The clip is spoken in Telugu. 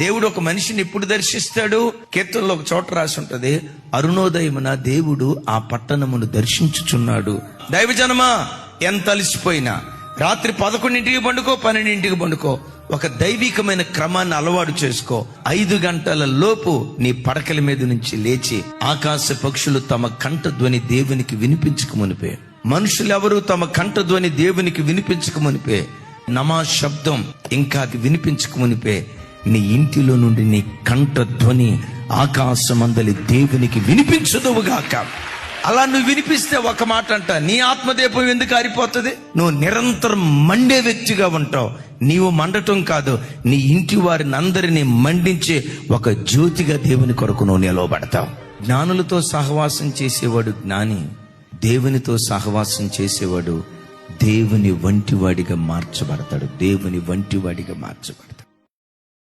దేవుడు ఒక మనిషిని ఎప్పుడు దర్శిస్తాడు? కీర్తనలో ఒక చోట రాసి ఉంటది అరుణోదయమున దేవుడు ఆ పట్టణమును దర్శించుచున్నాడు. దైవజనమా ఎంత అలసిపోయినా. రాత్రి పదకొండింటికి పండుకో పన్నెండింటికి పండుకో. ఒక దైవికమైన క్రమాన్ని అలవాటు చేసుకో. ఐదు గంటల లోపు నీ పడకల మీద నుంచి లేచి ఆకాశ పక్షులు తమ కంఠ ధ్వని దేవునికి వినిపించక మునిపే. మనుషులు ఎవరు తమ కంఠ ధ్వని దేవునికి వినిపించక మునిపే. నమా శబ్దం ఇంకా వినిపించక మునిపే. నీ ఇంటిలో నుండి నీ కంఠ ధ్వని ఆకాశమందలి దేవునికి వినిపించదువుగాక. అలా నువ్వు వినిపిస్తే ఒక మాట అంట నీ ఆత్మదీపం ఎందుకు ఆరిపోతుంది? నువ్వు నిరంతరం మండే వ్యక్తిగా ఉంటావు. నీవు మండటం కాదు నీ ఇంటి వారిని అందరినీ మండించే ఒక జ్యోతిగా దేవుని కొరకు నువ్వు నిలవబడతావు. జ్ఞానులతో సహవాసం చేసేవాడు జ్ఞాని దేవునితో సహవాసం చేసేవాడు దేవుని వంటివాడిగా మార్చబడతాడు. దేవుని వంటివాడిగా మార్చబడతాడు.